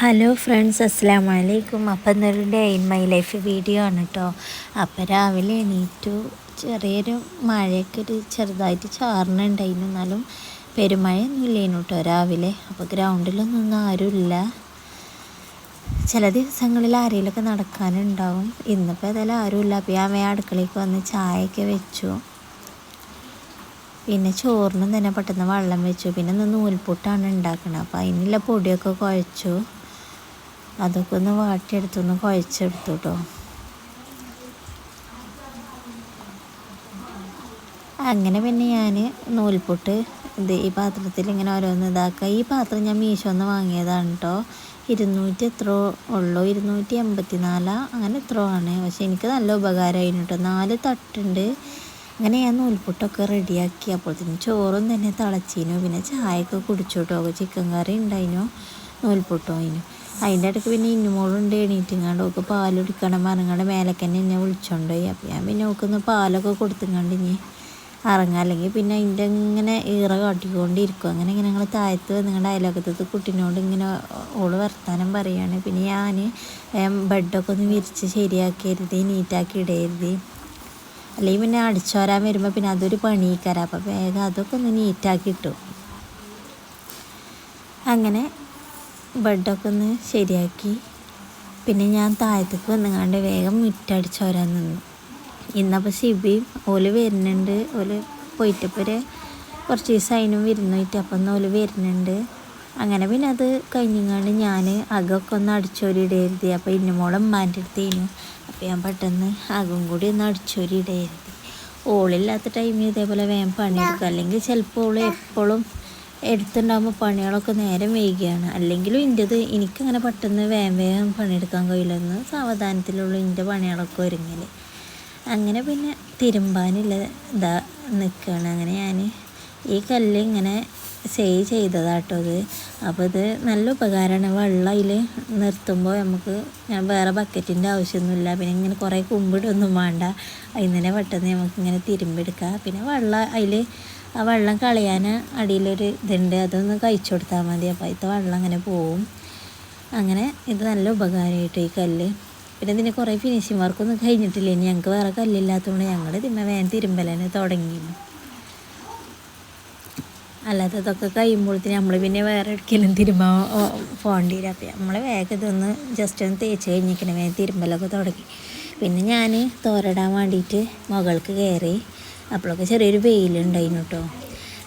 Hello friends അസ്സാം വലൈക്കും അപ്പം ഇന്നൊരു day in my life video ആണ് കേട്ടോ അപ്പം രാവിലെ എണീറ്റു. ചെറിയൊരു മഴയൊക്കെ ഒരു ചെറുതായിട്ട് ചാറിനുണ്ടായിരുന്നു എന്നാലും പെരുമഴയൊന്നും ഇല്ലേനു കേട്ടോ രാവിലെ. അപ്പോൾ ഗ്രൗണ്ടിലൊന്നും ആരുമില്ല ചില ദിവസങ്ങളിൽ ആരെങ്കിലുമൊക്കെ നടക്കാനുണ്ടാവും. ഇന്നിപ്പോൾ ഏതായാലും ആരുമില്ല അപ്പോൾ ഞാൻ വേ അടുക്കളയ്ക്ക് വന്ന് ചായയൊക്കെ വെച്ചു. പിന്നെ ചോറിനും തന്നെ പെട്ടെന്ന് വെള്ളം വെച്ചു. പിന്നെ ഒന്ന് നൂൽപുട്ടാണ് ഉണ്ടാക്കുന്നത് അപ്പോൾ അതിനുള്ള പൊടിയൊക്കെ കുഴച്ചു. അതൊക്കെ ഒന്ന് വാട്ടിയെടുത്തൊന്ന് കുഴച്ചെടുത്തു കേട്ടോ അങ്ങനെ പിന്നെ ഞാൻ നൂൽപുട്ട് ഇത് ഈ പാത്രത്തിൽ ഇങ്ങനെ ഓരോന്ന് ഇതാക്കുക. ഈ പാത്രം ഞാൻ മീഷോന്ന് വാങ്ങിയതാണ് കേട്ടോ ഇരുന്നൂറ്റി എത്ര ഉള്ളൂ. ഇരുന്നൂറ്റി എൺപത്തി നാലാ അങ്ങനെ എത്ര ആണ്. പക്ഷെ എനിക്ക് നല്ല ഉപകാരമായിരുന്നു കേട്ടോ നാല് തട്ടുണ്ട്. അങ്ങനെ ഞാൻ നൂൽപുട്ടൊക്കെ റെഡിയാക്കി. അപ്പോഴത്തേനും ചോറും തന്നെ തിളച്ചിനു. പിന്നെ ചായയൊക്കെ കുടിച്ചു കേട്ടോ ചിക്കൻ കറി ഉണ്ടായിനു. നൂൽപുട്ടോ അതിന് അതിന്റെ ഇടയ്ക്ക് പിന്നെ ഇന്നുമോളുണ്ട് എണീറ്റിങ്ങാണ്ട്. ഓക്ക് പാൽ കുടിക്കണം പറഞ്ഞങ്ങാണ്ട് മേലേക്ക് തന്നെ എന്നെ വിളിച്ചോണ്ടോയി. അപ്പം ഞാൻ പിന്നെ ഓക്കൊന്ന് പാലൊക്കെ കൊടുത്തുങ്ങാണ്ട് ഇനി ഇറങ്ങാം. അല്ലെങ്കിൽ പിന്നെ അതിന്റെ ഇങ്ങനെ ഈറ കാട്ടിക്കൊണ്ടിരിക്കും. അങ്ങനെ ഇങ്ങനെ ഞങ്ങൾ താഴത്ത് നിങ്ങളുടെ അയലോക്കത്തത് കുട്ടീനോട് ഇങ്ങനെ ഓൾ വർത്താനം പറയുകയാണ് പിന്നെ ഞാൻ ബെഡൊക്കെ ഒന്ന് വിരിച്ച് ശരിയാക്കരുത് നീറ്റാക്കി ഇടരുത്. അല്ലെങ്കിൽ പിന്നെ അടിച്ചോരാൻ വരുമ്പോൾ പിന്നെ അതൊരു പണിയിക്കാരം. അപ്പം വേഗം അതൊക്കെ ഒന്ന് നീറ്റാക്കി ഇട്ടു. അങ്ങനെ ബെഡൊക്കെ ഒന്ന് ശരിയാക്കി. പിന്നെ ഞാൻ താഴത്തേക്ക് വന്നങ്ങാണ്ട് വേഗം മുറ്റടിച്ചോരാൻ നിന്നു. ഇന്നപ്പോൾ ഷിബിയും ഓൽ വരുന്നുണ്ട്. ഓൽ പോയിട്ടപ്പോൾ കുറച്ച് ദിവസം അതിനും വരുന്നോയിട്ട് അപ്പം ഒന്ന് ഓൽ വരുന്നുണ്ട്. അങ്ങനെ പിന്നെ അത് കഴിഞ്ഞങ്ങാണ്ട് ഞാൻ അകമൊക്കെ ഒന്ന് അടിച്ചോരിടരുത്. അപ്പോൾ ഇന്നുമോളം ഉമ്മാന്റെ അടുത്തേനു അപ്പോൾ ഞാൻ പെട്ടെന്ന് അകം കൂടി ഒന്ന് അടിച്ചോരിടരുത്. ഓളില്ലാത്ത ടൈമിൽ ഇതേപോലെ വേഗം പണിയെടുക്കുക അല്ലെങ്കിൽ ചിലപ്പോൾ ഓൾ എപ്പോഴും എടുത്തുണ്ടാകുമ്പോൾ പണികളൊക്കെ നേരം വൈകിയാണ്. അല്ലെങ്കിലും എന്റെത് എനിക്കങ്ങനെ പെട്ടെന്ന് വേഗം വേഗം പണിയെടുക്കാൻ കഴിയില്ലെന്ന് സാവധാനത്തിലുള്ള എന്റെ പണികളൊക്കെ ഒരുങ്ങൽ അങ്ങനെ പിന്നെ തിരുമ്പാനില്ല ഇതാ നിൽക്കുകയാണ് അങ്ങനെ ഞാൻ ഈ കല്ല് ഇങ്ങനെ സേവ് ചെയ്തതാട്ടോ ഇത് അപ്പോൾ ഇത് നല്ല ഉപകാരമാണ് വെള്ളം അതിൽ നിർത്തുമ്പോൾ നമുക്ക് ഞാൻ വേറെ ബക്കറ്റിന്റെ ആവശ്യമൊന്നുമില്ല പിന്നെ ഇങ്ങനെ കുറേ കുമ്പിടൊന്നും വേണ്ട. അതിൽ തന്നെ പെട്ടെന്ന് നമുക്കിങ്ങനെ തിരുമ്പെടുക്കാം പിന്നെ വെള്ളം അതിൽ ആ വെള്ളം കളയാൻ അടിയിലൊരു ഇതുണ്ട്. അതൊന്ന് കഴിച്ചു കൊടുത്താൽ മതി. അപ്പോൾ അതിന്റെ വെള്ളം അങ്ങനെ പോവും. അങ്ങനെ ഇത് നല്ല ഉപകാരമായിട്ട് ഈ കല്ല്. പിന്നെ ഇതിന് കുറേ ഫിനിഷിംഗ് വർക്കൊന്നും കഴിഞ്ഞിട്ടില്ല. ഇനി ഞങ്ങൾക്ക് വേറെ കല്ലില്ലാത്തതുകൊണ്ട് ഞങ്ങൾ ഇതിന്മേ വേഗം തിരുമ്പലനെ തുടങ്ങി. അല്ലാതെ ഇതൊക്കെ കഴിയുമ്പോഴത്തേന് നമ്മൾ പിന്നെ വേറെ എടുക്കലും തിരുമ്പാൻ പോകേണ്ടി വരും. അപ്പോൾ നമ്മൾ വേഗം ഇതൊന്ന് ജസ്റ്റ് ഒന്ന് തേച്ച് കഴിഞ്ഞിരിക്കണം. വേഗം തിരുമ്പലൊക്കെ തുടങ്ങി. പിന്നെ ഞാൻ തോരടാൻ വേണ്ടിയിട്ട് മുകൾക്ക് കയറി അപ്പോഴൊക്കെ ചെറിയൊരു വെയിലുണ്ടായിരുന്നു കേട്ടോ.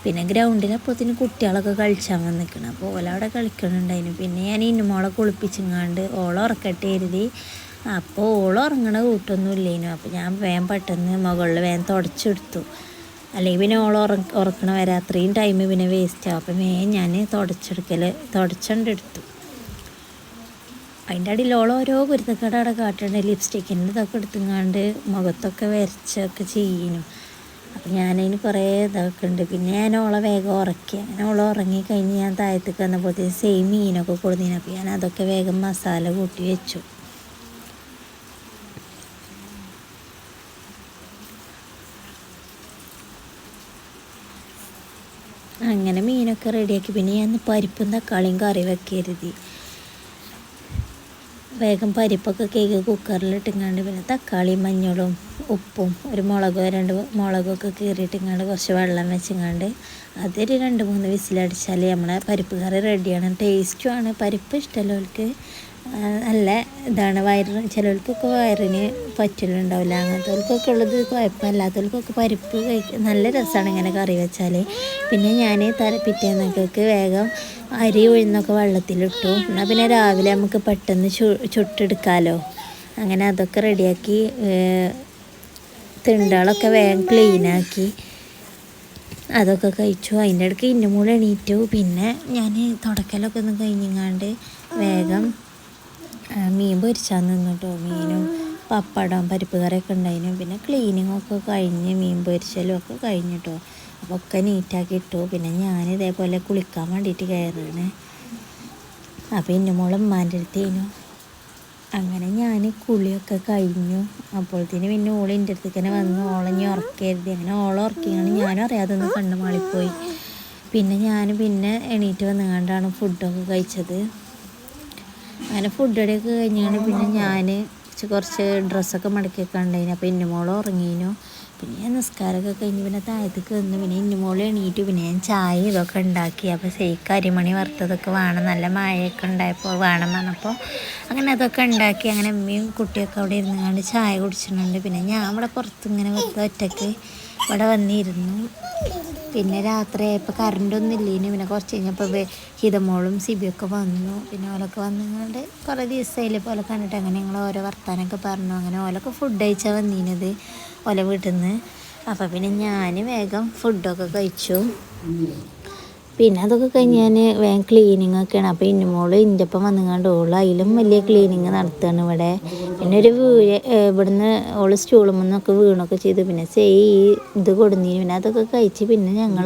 പിന്നെ ഗ്രൗണ്ടിൽ അപ്പോഴത്തേന് കുട്ടികളൊക്കെ കളിച്ചാൽ വന്നിരിക്കണം. അപ്പോൾ ഓലവിടെ കളിക്കണുണ്ടായിരുന്നു. പിന്നെ ഞാൻ ഇന്നുമോളെ കുളിപ്പിച്ചിങ്ങാണ്ട് ഓളം ഉറക്കട്ടെ എഴുതി അപ്പോൾ ഓളം ഉറങ്ങണ കൂട്ടൊന്നും ഇല്ലേനു. അപ്പോൾ ഞാൻ വേഗം പെട്ടെന്ന് മുകളിൽ വേഗം തുടച്ചെടുത്തു. അല്ലെങ്കിൽ പിന്നെ ഓളം ഉറ ഉറക്കണ വരെ അത്രയും ടൈം പിന്നെ വേസ്റ്റ് ആവും അപ്പം വേഗം ഞാൻ തുടച്ചെടുക്കൽ തുടച്ചെടുത്തു അതിന്റെ അടിയിൽ ഓളം ഓരോ കുരുത്തക്കട അവിടെ കാട്ടുണ്ട് ലിപ്സ്റ്റിക്കിന്റെ ഇതൊക്കെ എടുത്തുങ്ങാണ്ട് മുഖത്തൊക്കെ വരച്ചൊക്കെ ചെയ്യുന്നു. അപ്പം ഞാനതിന് കുറേ ഇതൊക്കെ ഉണ്ട് പിന്നെ ഞാൻ ഓളെ വേഗം ഉറക്കി. അങ്ങനെ ഓളെ ഉറങ്ങിക്കഴിഞ്ഞ് ഞാൻ താഴത്തേക്ക് വന്നപ്പോഴത്തേക്ക് സെയിം മീനൊക്കെ കൊടുത്തീന് അപ്പോൾ ഞാൻ അതൊക്കെ വേഗം മസാല കൂട്ടി വെച്ചു. അങ്ങനെ മീനൊക്കെ റെഡിയാക്കി പിന്നെ ഞാൻ പരിപ്പും തക്കാളിയും കറി വെക്കരുത്. വേഗം പരിപ്പൊക്കെ കേക്ക് കുക്കറിലിട്ടിങ്ങാണ്ട് പിന്നെ തക്കാളി മഞ്ഞളും ഉപ്പും ഒരു മുളകോ രണ്ട് മുളകൊക്കെ കീറിയിട്ടിങ്ങാണ്ട് കുറച്ച് വെള്ളം വെച്ചിങ്ങാണ്ട് അതൊരു രണ്ട് മൂന്ന് വിസിലടിച്ചാൽ നമ്മളെ പരിപ്പ് കറി റെഡിയാണ് ടേസ്റ്റുമാണ് പരിപ്പ് ഇഷ്ടമുള്ളവർക്ക് നല്ല ഇതാണ് വയറ് ചിലവർക്കൊക്കെ വയറിന് പറ്റലുണ്ടാവില്ല. അങ്ങനത്തെവർക്കൊക്കെ ഉള്ളത് കുഴപ്പമില്ലാത്തവർക്കൊക്കെ പരിപ്പ് കഴിക്കാൻ നല്ല രസമാണ് ഇങ്ങനെ കറി വെച്ചാൽ പിന്നെ ഞാൻ തല പിറ്റേന്നൊക്കെ വേഗം അരി ഉഴുന്നൊക്കെ വെള്ളത്തിലിട്ടു. എന്നാൽ പിന്നെ രാവിലെ നമുക്ക് പെട്ടെന്ന് ചു ചുട്ടെടുക്കാമല്ലോ അങ്ങനെ അതൊക്കെ റെഡിയാക്കി തിണ്ടകളൊക്കെ വേഗം ക്ലീനാക്കി അതൊക്കെ കഴിച്ചു. അതിന്റെ ഇടയ്ക്ക് ഇന്നുമൂടെ എണീറ്റു. പിന്നെ ഞാൻ തുടക്കലൊക്കെ ഒന്ന് കഴിഞ്ഞങ്ങാണ്ട് വേഗം മീൻ പൊരിച്ചാൽ നിന്നു കേട്ടോ മീനും പപ്പടം പരിപ്പ് കറിയൊക്കെ ഉണ്ടായിരുന്നു പിന്നെ ക്ലീനിങ് ഒക്കെ കഴിഞ്ഞ് മീൻ പൊരിച്ചലും ഒക്കെ കഴിഞ്ഞു കേട്ടോ ഒക്കെ നീറ്റാക്കി ഇട്ടു. പിന്നെ ഞാൻ ഇതേപോലെ കുളിക്കാൻ വേണ്ടിയിട്ട് കയറുകയാണ്. അപ്പോൾ എന്റെ മോളെ ഉമ്മാന്റെ അടുത്തേനു അങ്ങനെ ഞാൻ കുളിയൊക്കെ കഴിഞ്ഞു. അപ്പോഴത്തേന് പിന്നെ ഓൾ എന്റെ അടുത്തേക്ക് തന്നെ വന്ന്. ഓളെ ഞാൻ ഉറക്കരുത്. അങ്ങനെ ഓളെ ഉറക്കിയാണ് ഞാനും അറിയാതെ ഒന്ന് കണ്ണു മാളിപ്പോയി പിന്നെ ഞാൻ പിന്നെ എണീറ്റ് വന്നുകൊണ്ടാണ് ഫുഡൊക്കെ കഴിച്ചത്. അങ്ങനെ ഫുഡ് കഴിഞ്ഞാണ് പിന്നെ ഞാൻ കുറച്ച് ഡ്രസ്സൊക്കെ മടക്കി വെക്കാണ്ടായിന് അപ്പോൾ ഇന്നുമോൾ ഉറങ്ങിനു. പിന്നെ ഞാൻ നിസ്കാരമൊക്കെ കഴിഞ്ഞ് പിന്നെ താഴത്തേക്ക് വന്നു. പിന്നെ ഇന്നുമോൾ എണീറ്റ്. പിന്നെ ഞാൻ ചായ ഇതൊക്കെ ഉണ്ടാക്കി. അപ്പോൾ ശരിക്കും അരിമണി വറുത്തതൊക്കെ വേണം. നല്ല മഴയൊക്കെ ഉണ്ടായപ്പോൾ വേണം പറഞ്ഞപ്പോൾ അങ്ങനെ അതൊക്കെ ഉണ്ടാക്കി. അങ്ങനെ അമ്മയും കുട്ടിയൊക്കെ അവിടെ ഇരുന്നുകൊണ്ട് ചായ കുടിച്ചിട്ടുണ്ട്. പിന്നെ ഞാൻ ഇവിടെ പുറത്ത് ഇങ്ങനെ വെറുതെ ഒറ്റയ്ക്ക് ഇവിടെ വന്നിരുന്നു. പിന്നെ രാത്രി ആയപ്പോൾ കറണ്ടൊന്നും ഇല്ലേനു. പിന്നെ കുറച്ച് കഴിഞ്ഞപ്പോൾ ഹിതമോളും സിബിയൊക്കെ വന്നു. പിന്നെ ഓലൊക്കെ വന്നുകൊണ്ട് കുറേ ദിവസമായില്ലേ പോലെ കണ്ടിട്ട്. അങ്ങനെ ഞങ്ങൾ ഓരോ വർത്താനൊക്കെ പറഞ്ഞു. അങ്ങനെ ഓലൊക്കെ ഫുഡ് കഴിച്ചാൽ വന്നിരുന്നത് ഓല വീട്ടിൽ നിന്ന് അപ്പോൾ പിന്നെ ഞാൻ വേഗം ഫുഡൊക്കെ കഴിച്ചു. പിന്നെ അതൊക്കെ കഴിഞ്ഞ് ഞാൻ വേഗം ക്ലീനിങ് ഒക്കെയാണ്. അപ്പോൾ ഇന്നുമോൾ ഇന്റെ ഒപ്പം വന്നുകൊണ്ട് ഓൾ അതിലും വലിയ ക്ലീനിങ് നടത്തുകയാണ് ഇവിടെ. പിന്നെ ഒരു വീഴ് ഇവിടുന്ന് ഓൾ സ്റ്റൂളിൽ നിന്നൊക്കെ വീണൊക്കെ ചെയ്തു. പിന്നെ സെയ് ഇത് കൊടുന്നീന്. പിന്നെ അതൊക്കെ കഴിച്ച് പിന്നെ ഞങ്ങൾ